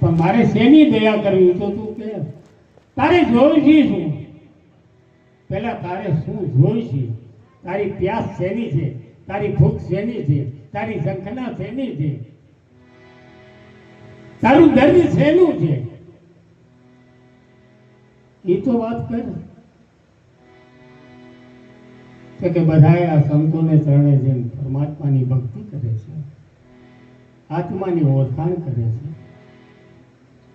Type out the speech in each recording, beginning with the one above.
પણ મારે શેની દયા કરવી તો તું કે, તારે જોઈ છે શું? પહેલા તારે શું જોઈ છે તારી પ્યાસ શેની છે? તારી ભૂખ શેની છે? તારી ઝંખના શેની છે? તારું દર્દ શેનું છે? એ તો વાત કર. કે બધાએ આ સંતોને ચરણે જેમ પરમાત્માની ભક્તિ કરે છે, આત્માની ઓળખાણ કરે છે.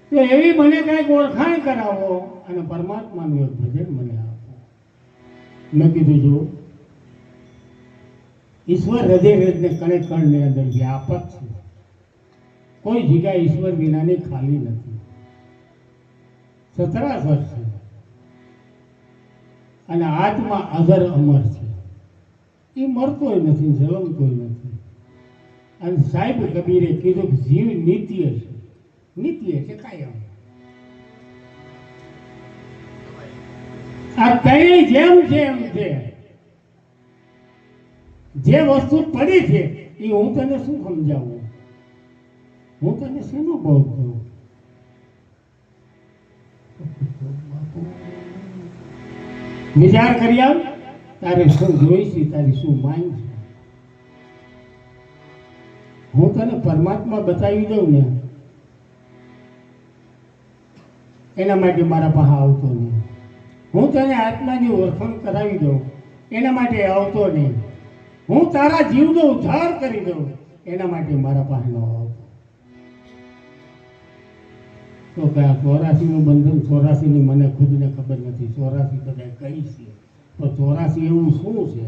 તો એવી મને કંઈક ઓળખાણ કરાવો. અને પરમાત્માનું એક ભજન મને આપો. મેં કીધું, જો, ઈશ્વર હૃદય વેદને કણે કણની અંદર વ્યાપક છે. કોઈ જગ્યા ઈશ્વર વિનાની ખાલી નથી. સતરાસર છે. અને આત્મા અગર અમર છે. એ મરતોય નથી, જલમતોય નથી. અને સાહેબ કબીરે કીધું કે જીવ નિત્ય છે. નિત્ય છે આ કઈ જેમ છે જે વસ્તુ પડી છે, એ હું તને શું સમજાવું? હું તને શેનો બોધ દઉં વિચાર કરી આવ, તારે શું જોઈ તારી શું માંગ હું તને પરમાત્મા બતાવી દઉં ને એના માટે મારા પાસે આવતો નહીં. હું તને આત્માની ઓળખાણ કરાવી દઉં, એના માટે આવતો નહીં. હું તારા જીવનો ઉદ્ધાર કરી દઉં, એના માટે મારા પાસે ન આવતો. તો કે આ ચોરાસીનું બંધન, ચોરાસીની મને ખુદને ખબર નથી. ચોરાસી બધા કઈ છે? તો ચોરાસી એવું શું છે?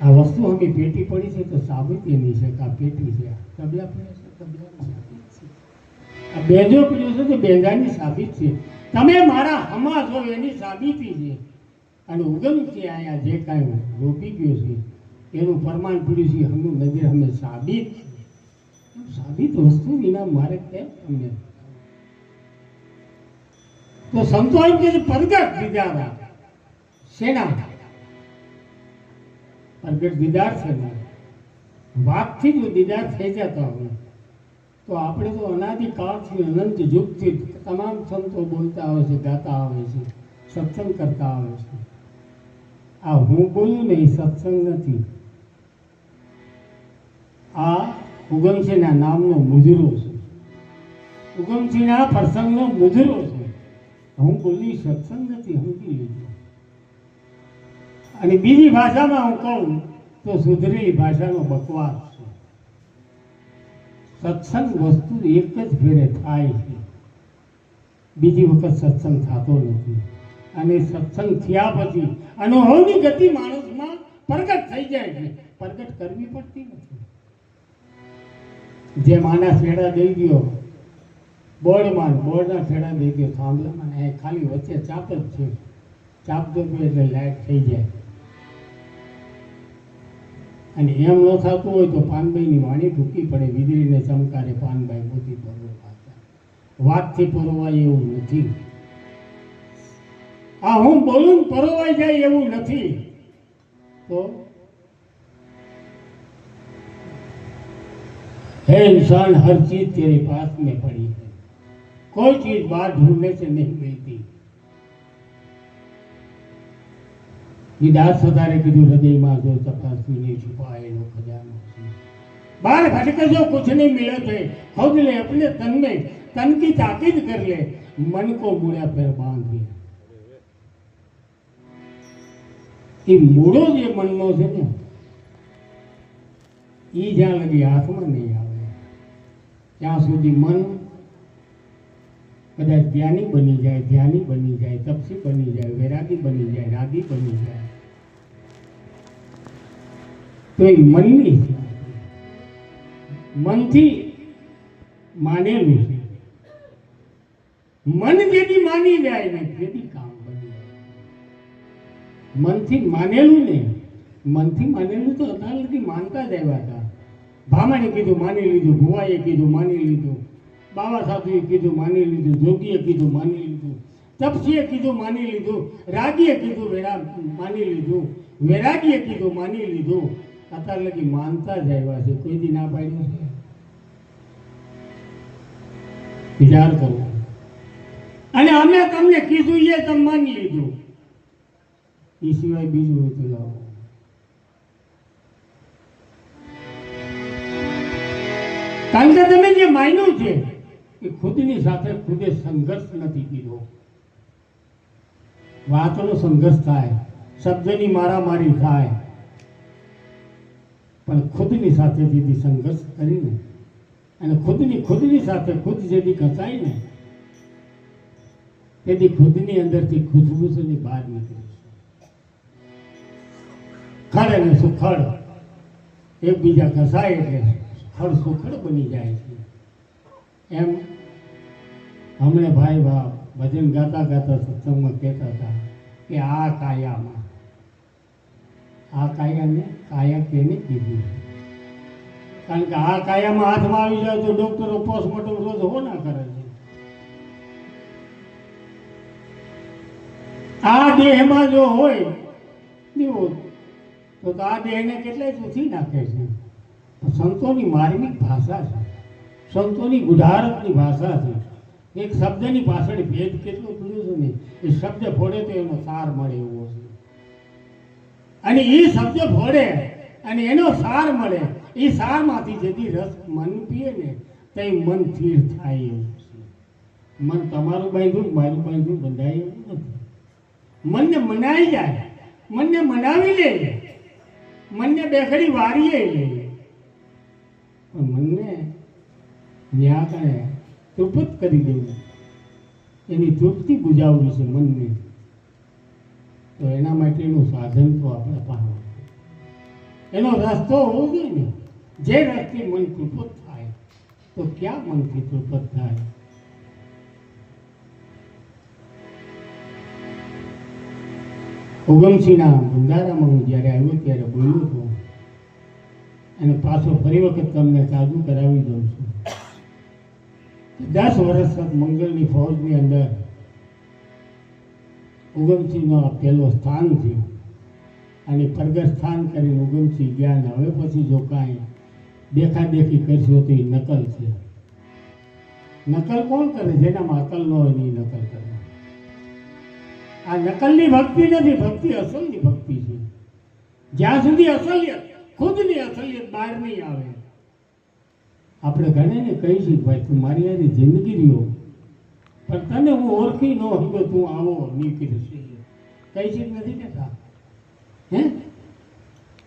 આ વસ્તુ અમે પેટી પડી છે તો સાબિત એની છે કે આ પેટી છે? તબલા પડે છે? તબલા છે આ બેજો પડ્યો છે તો બેંજાની સાબિત છે. તમે મારા હમા છો, એની સાબિતી છે. અને ઉગમ છે અહીંયા જે કાંઈ રોપી ગયો છે, એનું પ્રમાણ પીડ્યું છે હમું નજર અમે સાબિત સાબિત વસ્તુ વિના મારે કેમ તમને? તો સંતો એમ કે પ્રગટ દીદારા શેના પ્રગટ દીદાર વાતથી જો દીદાર થઈ જતા હોય તો આપણે તો અનાદિ કાળથી અનંત યુગથી તમામ સંતો બોલતા આવે છે, ગાતા આવે છે, સત્સંગ કરતા આવે છે. આ હું બોલું ને એ સત્સંગ નથી. આ ઉગમસિંહના નામનો મુજરો છે. ઉગમસિંહના પ્રસંગનો મુજરો છે. હું બોલી સત્સંગ નથી સમજી લીધું અને બીજી ભાષામાં હું કહું તો સુધરેલી ભાષાનો બકવાસ. સત્સંગ વસ્તુ એક જ ફેરે થાય છે. બીજી વખત સત્સંગ થતો નથી. અને સત્સંગ થયા પછી અનુભવની ગતિ માણસમાં પ્રગટ થઈ જાય છે. પ્રગટ કરવી પડતી નથી. જે માના છેડા દઈ ગયો, બોર્ડમાં, બોર્ડના છેડા દઈ ગયો, થાંભલામાં, એ ખાલી વચ્ચે ચાપ જ છે. ચાપ દો એટલે લાઈટ થઈ જાય. અને એમ ન થતું હોય તો પાનભાઈની વાણી ટૂંકી પડે વીજળીને ચમકારે પાનભાઈ મોતી પર્વ પાછા વાતથી પરોવાય એવું નથી આ હું બોલું ને પરોવાઈ જાય એવું નથી તો है इंसान हर चीज तेरे पास में पड़ी है कोई चीज बाहर ढूंढने से नहीं मिलती નિદાસ સદારે કીધું હૃદયમાં જો તપાસવીને છુપાયેલો ખજાનો છે बाहर भटक जो कुछ नहीं मिले थे खुद ले अपने तन में तन की ताकीद कर ले मन को मुड़ा फिर बांध दिया એ મૂળો જે મનનો છે ને એ જ્યાં લગી હાથમાં નહીં આવે ત્યાં સુધી મન કદાચ ધ્યાની બની જાય ધ્યાની બની જાય તપસી બની જાય વૈરાગી બની જાય રાગી બની જાય તો એ મનની છે મનથી માનેલું છે મન જેથી માની જાય ને તેથી કામ બની જાય મનથી માનેલું ને મનથી માનેલું તો અત્યાર લગી માનતા જ આવ્યા હતા ભામાણે કીધું માની લીધું ભુવાએ કીધું માની લીધું બાબા સાધુએ કીધું માની લીધું જોગીએ કીધું માની લીધું તપસીએ કીધું માની લીધું રાગીએ કીધું વેરા માની લીધું વૈરાગીએ કીધું માની લીધું અત્યાર લગી માનતા જ આવ્યા છે. કોઈ દી ના પાડ્યું છે? વિચાર કરો. અને અમે તમને કીધું એ તમે માની લીધું. એ સિવાય બીજું હોય તો લાવો કારણ કે તમે જે માન્યું છે, એ ખુદની સાથે ખુદે સંઘર્ષ નથી કીધો. વાતનો સંઘર્ષ થાય, શબ્દની મારામારી થાય. પણ ખુદની સાથે દીદી સંઘર્ષ કરીને અને ખુદની ખુદની સાથે ખુદ જેથી ઘસાય ને તેથી ખુદની અંદરથી ખુશ્બુ છે ને બહાર નીકળે ખડ અને સુખડ એકબીજા ઘસાય એટલે ખડ સુખડ બની જાય છે. એમ હમણે ભાઈ બાપ ભજન ગાતા ગાતા સત્સંગમાં કહેતા હતા કે આ કાયામાં આ કાયાને કાયા કેને કીધી. કારણ કે આ કાયામાં હાથમાં આવી જાય તો ડોક્ટરો પોસ્ટમોર્ટમ રોજ હો ના કરે છે. આ દેહમાં જો હોય, દેવો, તો આ દેહને કેટલાય ચૂથી નાખે છે. સંતોની માર્મિક ભાષા છે. સંતોની ગુઢારતની ભાષા છે. એક શબ્દની પાછળ ભેદ કેટલો પડ્યો છે ને? એ શબ્દ ફોડે તો એનો સાર મળે એવો છે. અને એ શબ્દ ભળે અને એનો સાર મળે. એ સારમાંથી જેથી રસ મન પીએ ને તો મન સ્થિર થાય એવું મન તમારું બાંધ્યું, મારું બાંધ્યું, બંધાય એવું નથી. મનને મનાઈ જાય, મનને મનાવી લે. મનને બેખડી વારીએ લે. પણ મનને ન્યા કરે તૃપ્ત કરી દેવું. એની તૃપ્તિ બુજાવવી છે મનને. તો એના માટેનું સાધન તો આપણે પાસે એનો રસ્તો હોવો જોઈએ ને. જે રસ્તે મન કૃપત થાય, તો ક્યાં મનથી કૃપત થાય? ઉગમસિંહના ભંડારામાં હું જ્યારે આવ્યો ત્યારે બોલ્યો હતો અને પાછો ફરી વખત તમને તાજુ કરાવી દઉં છું. દસ વર્ષ મંગળની ફૌજની અંદર ઉગમસિંહનો પહેલો સ્થાન છે અને પ્રગટ સ્થાન કરીને ઉગમસિંહ ગયા ને હવે પછી જો કાંઈ દેખાદેખી કરશો તો એ નકલ છે. નકલ કોણ કરે? જેનામાં અકલ ન હોય એની નકલ કરે. આ નકલની ભક્તિ નથી, ભક્તિ અસલની ભક્તિ છે. જ્યાં સુધી અસલિયત, ખુદની અસલિયત બહાર નહીં આવે. આપણે ઘણીને કહી છીએ ભાઈ, તું મારી યારી જિંદગી રહ્યો. પણ તને હું ઓળખી ન હતો તું આવો નીકળી છે કઈ છે નથી કહેતા? હે?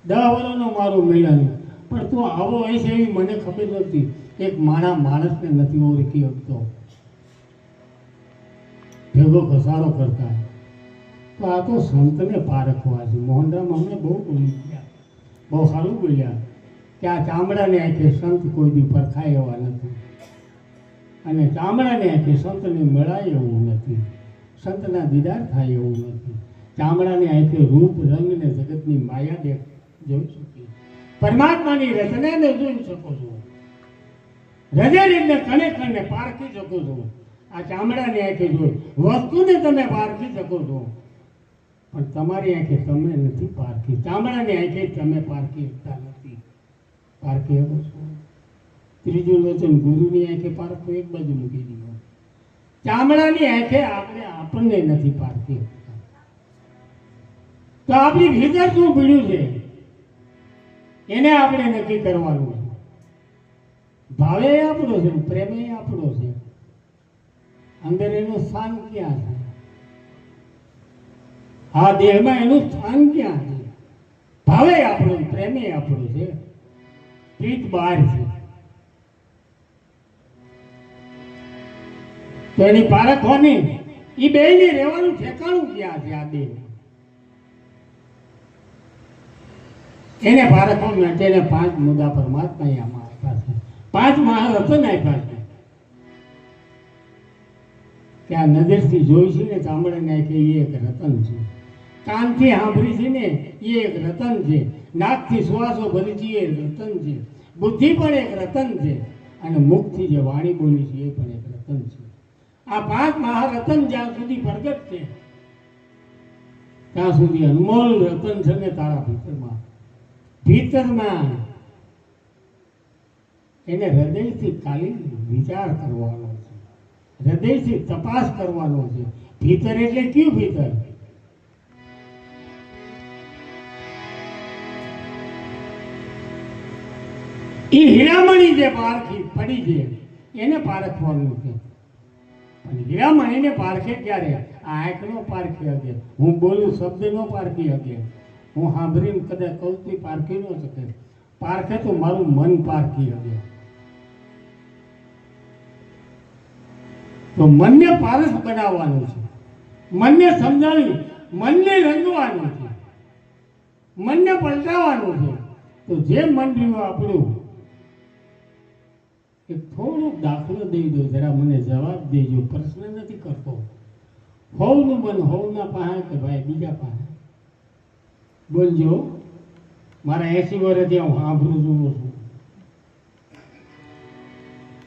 દહ વર્ષનો મારો મિલન પણ તું આવો હોય છે એવી મને ખબર નથી. એક માણા માણસને નથી ઓળખી શકતો. ભેગો ઘસારો કરતા. તો આ તો સંતને પારખવા છે. મોહનરામ અમને બહુ બોલી ગયા. બહુ સારું બોલ્યા. કે આ ચામડાને આંખે સંત કોઈ દી પરખાય એવા નથી. અને ચામડાને આંખે સંતને મળાય એવું નથી. સંતના દીદાર થાય એવું નથી. ચામડાને આંખે રૂપ, રંગ ને જગતની માયા દેખ જોઈ શકીએ પરમાત્માની રચનાને જોઈ શકો છો. હૃદયને કણે કણે પારખી શકો છો. આ ચામડાની આંખે જોઈ વસ્તુને તમે પારખી શકો છો. પણ તમારી આંખે તમે નથી પારખી. ચામડાની આંખે તમે પારખી શકતા નથી. પારખી શકો છો. ત્રીજું વચન, ગુરુની આંખે પારખો, એક બાજુ મૂકી દીધો. ચામડાની આંખે આપણે આપણને નથી પારખી તો આપણી ભીતર શું પીડ્યું છે? એને આપણે નક્કી કરવાનું ભાવે આપણો છે પ્રેમે આપણો છે. અંદર એનું સ્થાન ક્યાં છે? આ દેહમાં એનું સ્થાન ક્યાં છે? ભાવે આપણું પ્રેમે આપણું છે. પ્રીત બહાર છે. તો એની પારખવાની એ બે ને રહેવાનું ઠેકાણું ક્યાં છે આ બે એને પારખવા માટે? એને પાંચ મુદ્દા પરમાત્માએ આમાં આપ્યા છે પાંચ મહારથન આપ્યા છે કે આ નજરથી જોઈ છે ને ચામડે કે એ એક રતન છે. કાનથી સાંભળી છે ને એ એક રતન છે. નાકથી શ્વાસો ભરી છે એ રતન છે. બુદ્ધિ પણ એક રતન છે. અને મુખથી જે વાણી બોલી છે એ પણ એક રતન છે. આ પાંચ મહારતન જ્યાં સુધી પ્રગટ છે, ત્યાં સુધી અનમોલ રતન છે ને તારા ભીતરમાં. ભીતરમાં એને હૃદયથી ખાલી વિચાર કરવાનો છે. હૃદયથી તપાસ કરવાનો છે. ભીતર એટલે કયું ભીતર? એ હીરામણી જે પારખી પડી છે, એને પારખવાનું છે. અને હીરામણીને પારખે ક્યારે? આ આંખ નો પારખી હકે હું બોલું શબ્દ નો પારખી હકે હું સાંભળીને કદાચ કહું તો પારખી ન શકે. પારખે તો મારું મન પારખી હકે તો મનને પારસ બનાવવાનું છે. મનને સમજાવી, મનને રંગવાનું છે. મનને પલટાવવાનું છે. તો જે મન રહ્યું આપણું એ થોડોક દાખલો દઈ દો, જરા મને જવાબ દેજો. પ્રશ્ન નથી કરતો. હોવનું મન હોવના પાસે કે ભાઈ બીજા પાસે બોલજો. મારા એસી વર્ષથી હું સાંભળું છું છું.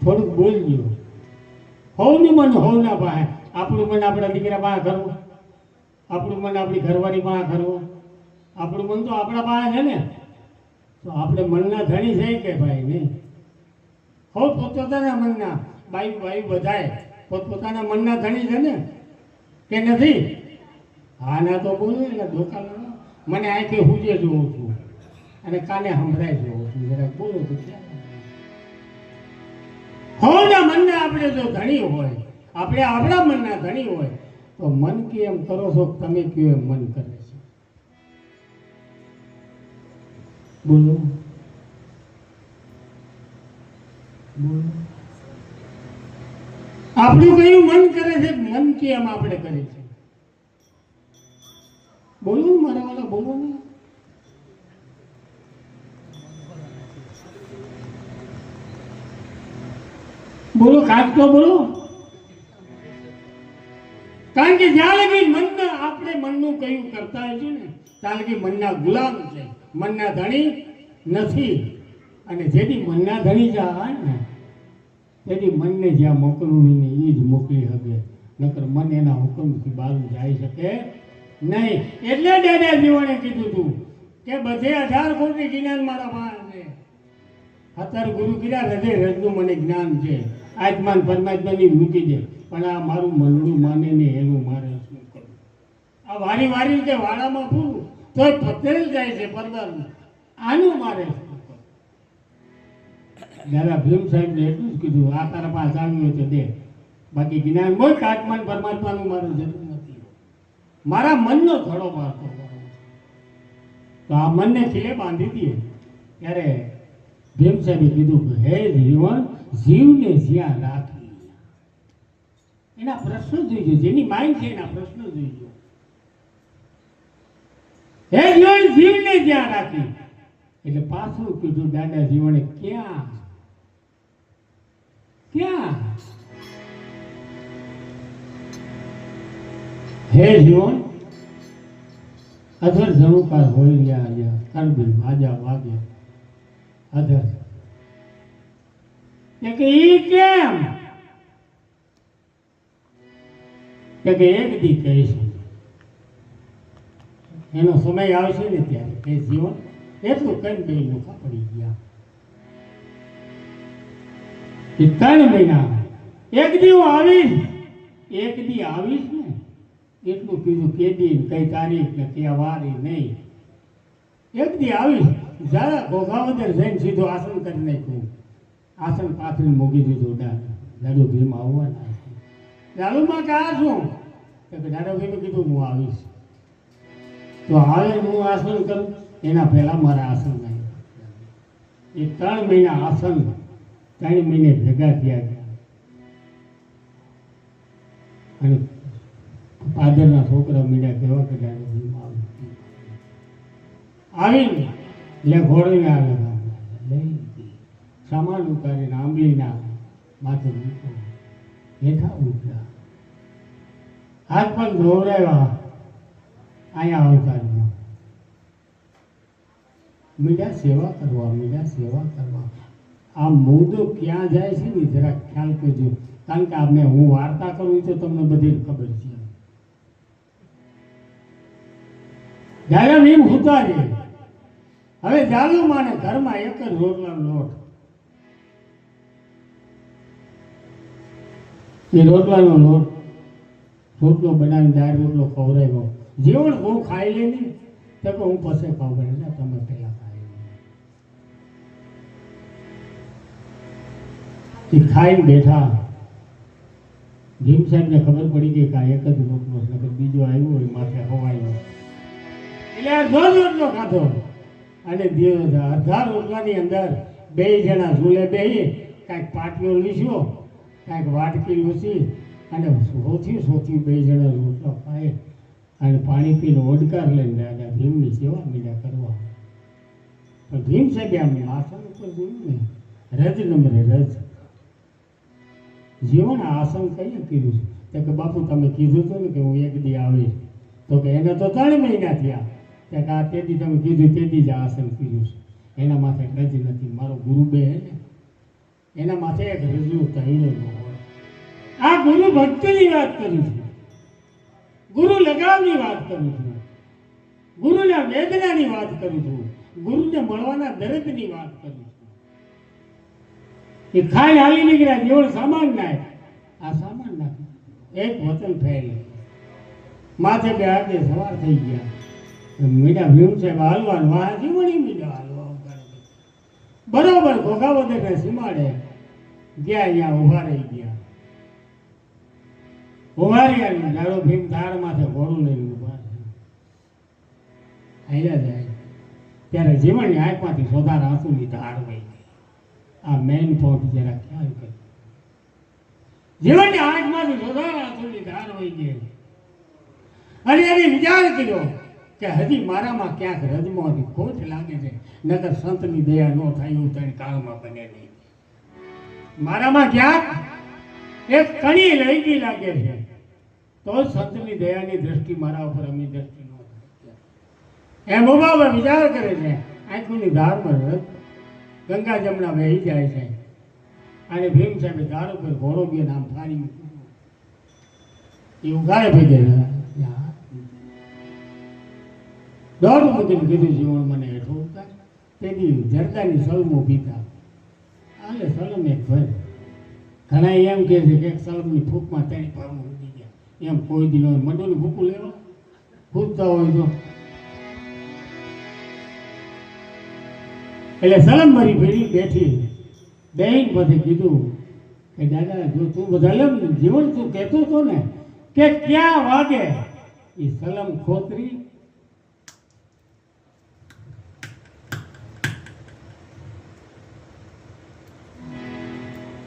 થોડુંક બોલજો. હોવનું મન હોવના પાસે આપણું મન આપણા દીકરા પાસે કરવું આપણું મન આપણી ઘરવાળી પાસે કરવું આપણું મન તો આપણા પાસે છે ને? તો આપણે મનના ધણી છે કે ભાઈ નહીં? હો પોતપોતાના મનના બાઈ બાઈ બધાય પોતપોતાના મનના ધણી છે ને, કે નથી? હા ના તો બોલું એટલે ધોકા ના અહીંથી મને જે જોઉં છું અને કાને સંભળાય જોઉં છું, જરાક બોલો તો હોના મનના આપણે જો ધણી હોય, આપણે આપણા મનના ધણી હોય, તો મન કે એમ કરો છો? તમે કયો એમ મન કરે છે? બોલો બોલો આપણું કયું મન કરે છે, મન કેમ આપણે કરે છે. બોલો મારા વાળા, બોલો ને. બોલો તો બોલો. કારણ કે જ્યાં લગી મનના, આપણે મનનું કયું કરતા હોય છે ને, ત્યાં લગી મનના ગુલામ છે. મનના ધણી નથી. અને જેથી મનના ધણી જાય ને તેથી મનને જ્યાં મોકલવું એને એ જ મોકલી શકે. નકર મન એના હુકમથી બહાર જઈ શકે નહીં. એટલે દાદા જીવણે કીધું હતું કે બધે અઢાર કોટી જ્ઞાન મારા છે. અત્યારે ગુરુ કીધા હૃદય રજનું મને જ્ઞાન છે. આત્માન પરમાત્માની મૂકી દે પણ આ મારું મનડું માને ને એનું મારે શું કરવું? આ વારી વારી રીતે વાડામાં પૂરું તો પતેલ જાય છે પરમાત્મા આનું મારે દાદા ભીમ સાહેબ એટલું જ કીધું, આ તારા પાસે આવ્યું તો દે. બાકી જ્ઞાન બહુ આત્માન પરમાત્માનું મારું જરૂર નથી મારા મનનો થોડો પાડતો તો આ મનને ખીલે બાંધી દઈએ ત્યારે ભીમ સાહેબે કીધું હે જીવન જીવને જ્યાં રાખી. એના પ્રશ્નો જોઈજો, જેની માઇન્ડ છે એના પ્રશ્નો જોઈજો. હે જીવન જીવને જ્યાં રાખી. એટલે પાછું કીધું, દાદા જીવને ક્યાં ક્યાં? હે જીવન અધર જણુકાર હોય રહ્યા અહીંયા કરબી માજા વાગે. અધર કે ઈ કેમ? કે એક દી કહીશ એનો સમય આવશે ને ત્યારે. કે જીવન એટલું કઈ લોકો પડી ગયા. એ ત્રણ મહિના એક દી હું આવીશ. એક દી આવીશ ને, એટલું કીધું કે દી કઈ તારીખ ને કયા વારી નહીં. એક દી આવીશ. જરા ભોગાવદર જઈને સીધું આસન કરી નાખ્યું. આસન પાથરીને મૂકી દીધું દાદા. ભીમ આવવાના દાદુમાં આ શું? કે દાદા ભીમે કીધું હું આવીશ. તો હવે હું આસન કરું. એના પહેલા મારા આસન નહીં એ ત્રણ મહિના આસન ત્રણ મહિને ભેગા થયા ગયા અને પાદરના છોકરા મીડા કેવા કે દાદા ભીમ આવી આવીને લે ઘોડીને આવે સામાન ઉતારીને આંબલીના માથે મૂકો હેઠા ઉતર્યા હાથ પણ ધોવરાવ્યા. અહીંયા અવતારમાં મીડા સેવા કરવા, મીડા સેવા કરવા. આ મુદ્દો ક્યાં જાય છે ને, જરા ખ્યાલ કરજો. કારણ કે આ મેં હું વાર્તા કરું તો તમને બધી ખબર છે. જ્યારે એમ હોતા છે હવે જાલુ માને ઘરમાં એક જ રોટલાનો લોટ. એ રોટલાનો લોટ, રોટલો બનાવીને દાળ રોટલો ખવડાવ્યો. જેવણ હું ખાઈ લે ને તો હું પછી ખાવ ને તમે પહેલા એ ખાઈને બેઠા. ભીમ સાહેબને ખબર પડી કે આ એક જ છે, નકર બીજો આવ્યો હોય, માથે હવાયો. એટલે અડધો જ રોટલો ખાધો. અને અડધા રોજવાની અંદર બે જણા ઝૂલે બેહી, કાંઈક પાટીઓ લીસ્યો કાંઈક વાટકી લૂસી અને સૌથી સૌથી બે જણા રોટલો ખાય અને પાણી પીને ઓડકાર લઈને દાદા ભીમની સેવા મીડા કરવા. પણ ભીમ સાહેબે આમ આસન ઉપર જોયું ને, રજ નંબરે રજ. જીવન આસન કઈ કીધું છે. કે બાપુ, તમે કીધું હતું ને કે હું એક દી આવીશ. તો કે એને તો ત્રણ મહિના થયા. કે આ તેથી તમે કીધું તેથી જ આસન કીધું છે. એના માથે રજ નથી, મારો ગુરુ બે ને. એના માથે એક રજૂ થઈને આ ગુરુ ભક્તિની વાત કરું છું. ગુરુ લગાવની વાત કરું છું. ગુરુના વેદનાની વાત કરું છું. ગુરુને મળવાના દર્દની વાત કરું છું. એ ખાઈ હાલી નીકળ્યા જેવડ સામાન નાય. આ સામાન નાખી એક વચન થયેલું માથે બે આજે સવાર થઈ ગયા. મીડા ભીમ સાહેબ હાલવાનું વાહ જીવણી મીડા હાલવા. બરોબર ઘોઘાવદરને સીમાડે. ગયા અહીંયા ઊભા રહી ગયા. ઊભા રહ્યા જાડો ભીમ ધાર માથે ઘોડું લઈને ઊભા રહ્યા. જાય. ત્યારે જીવણની આંખમાંથી સોધાર આંસુની ધાર વહી આ મેઇન પોઈન્ટ જરા ખ્યાલ કરો. જીવનની આંખમાંથી સોધાર આંસુની ધાર વહી ગઈ અને એને વિચાર કર્યો કે હજી મારામાં ક્યાંક રજમાંથી ખોટ લાગે છે. નકર સંતની દયા ન થાય એવું કાળમાં બને મારામાં ક્યાંક એક કણી લઈ ગઈ લાગે છે. તો સંતની દયાની દ્રષ્ટિ મારા ઉપર અમી દ્રષ્ટિ ન થાય. એમ ઊભા વિચાર કરે છે, આંખોની ધારમાં રજ ગંગા જમણા વહી જાય છે. અને ભીમ સાહેબે ધાર ઉપર ઘોડો બે નામ મૂક્યું એ ઉઘાડે ભેગે દોઢ મૂકીને કીધું જીવન મને હેઠો ઉતાર. તેથી જરદાની સલમો પીતા. આલે સલમ એક ભર ઘણા એમ કહે છે કે સલમની ફૂંકમાં તેની ભાવ ઉડી ગયા. એમ કોઈ દિનો મંડોની ભૂકું લેવા. ફૂંકતા હોય તો એટલે સલમ મારી ભેડી બેઠી બેન પછી કીધું કે દાદા, જો તું બધા જીવન તું કહેતો હતો ને, કે ક્યાં વાગે? એ સલમ ખોતરી.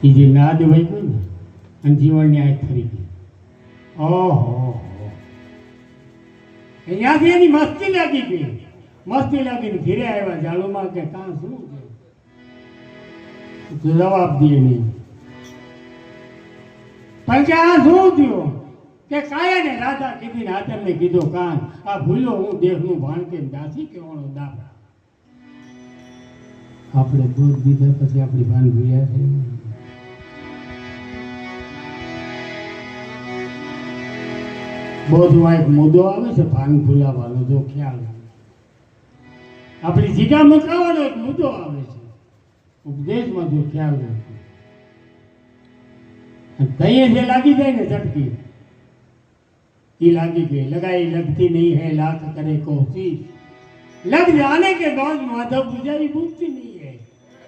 એ જે નાદ વહી ગયું ને, અને જીવનની આંખ ફરી ગઈ. ઓહો અહીંયાથી એની મસ્તી લાગી ગઈ. મસ્તી લાગીને ઘેરે આવ્યા જાળુમાં કે કાં શું છે? જવાબ દે નહીં. પણ કે આ શું થયું? કે કાયા ને રાધા કીધી ને આતરને કીધો, કાન, આ ભૂલો હું દેહનું ભાન કે દાસી કેવાનો દાખલા આપણે દૂધ દીધા પછી આપણી ભાન ભૂલ્યા છે. બોધમાં એક મુદ્દો આવે છે, ભાન ભૂલાવાનો જો ખ્યાલ. આવે. આપણી સીધા મકાવાનો એક મુદ્દો આવે છે. ઉપદેશમાં જો ખ્યાલ રાખો. તઈએ જે લાગી જાય ને ઝટકી એ લાગી ગઈ. લગાઈ લગતી નહીં હે લાખ કરે કોશી લગ જાને કે દોજ માધવ પૂજારી બૂજતી નહીં હે.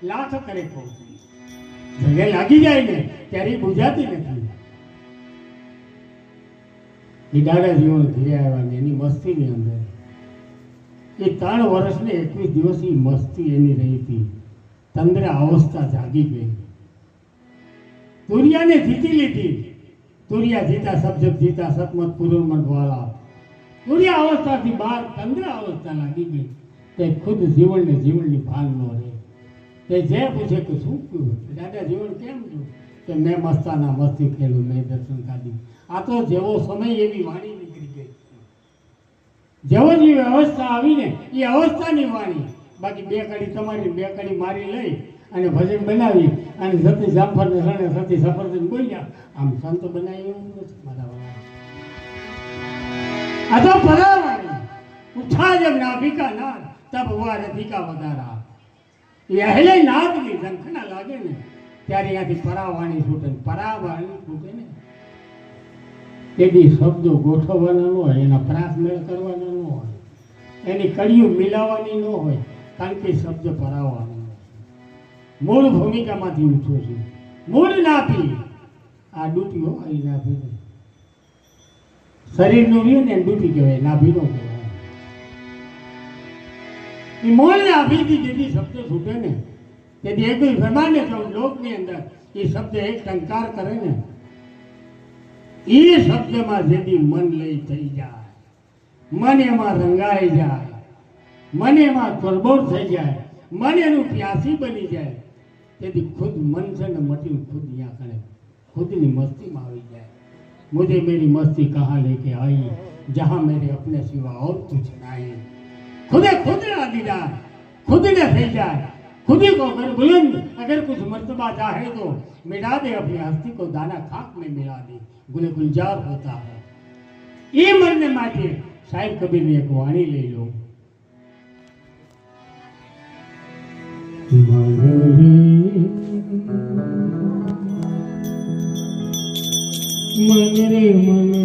લાખ કરે કોશી જગે લાગી જાય ને, ત્યારે બુજાતી નથી. એ દાદા જીવન ઘરે આવ્યા એની મસ્તીની અંદર. એ ત્રણ વર્ષને એકવીસ દિવસ મસ્તી એની રહી હતી. તંદ્ર અવસ્થા જાગી ગઈ. તુરિયાને જીતી લીધી. તુરિયા જીતા સબજબ જીતા સતમત પુરુમત વાળા તુરિયા અવસ્થાથી બહાર તંદ્ર અવસ્થા લાગી ગઈ. તે ખુદ જીવનને જીવનની ભાન ન રહે. તે જે પૂછે કે શું કહ્યું દાદા જીવન કેમ થયું? કે મેં મસ્તાના મસ્તી ખેલું મેં દર્શન કાઢ્યું. આ તો જેવો સમય એવી વાણી નીકળી ગઈ જેવો જેવી અવસ્થા આવીને એ અવસ્થાની વાણી બાકી બે કડી તમારી, બે કડી મારી લઈ અને ભજન બનાવી અને સતી જામફળ ને સણે સતી સફરજન બોલ્યા. આમ સંત બનાવી એવું નથી મારા વાળા. આ તો પરાવાણી ઉઠા ના ભીકા ના તબ વારે ભીકા વધારા. એ અહેલે નાદની ઝંખના લાગે ને, ત્યારે ત્યાંથી પરાવાણી છૂટે પરાવાણી છૂટે ને. તેથી શબ્દો ગોઠવવાના ન હોય, એના પ્રાસ મેળ કરવાના એની કડીઓ મિલાવવાની ન હોય, કારણ કે શબ્દ ભરાવવાનો મૂળ ભૂમિકામાંથી ઊઠો છું. મૂળ નાભી આ ડૂટીઓ અહીં નાભી શરીરનું રહ્યું ને ડૂટી કહેવાય નાભીનો કહેવાય એ મૂળ નાભીથી જેથી શબ્દ છૂટે ને, તેથી એક જો લોકની અંદર. એ શબ્દ એક ટંકાર કરે ને, એ શબ્દમાં જેથી મન લઈ થઈ જાય. મન એમાં રંગાઈ જાય મન એમાં તરબોળ થઈ જાય મન એનું પ્યાસી બની જાય તેથી ખુદ મન છે ને મટી ખુદ અહીંયા કરે ખુદની મસ્તીમાં આવી જાય मुझे मेरी मस्ती कहाँ लेके आई जहाँ मेरे अपने सिवा और कुछ नहीं खुदे खुद दीदार खुद ने થઈ જાય खुद ही को अगर बुलंद अगर कुछ मर्तबा चाहे तो मिटा दे अपनी हस्ती को दाना खाक में मिला दे गुले गुलजार होता है એ મરને માટે સાહેબ કબીરની એક વાણી લઈ લો. મન રે મન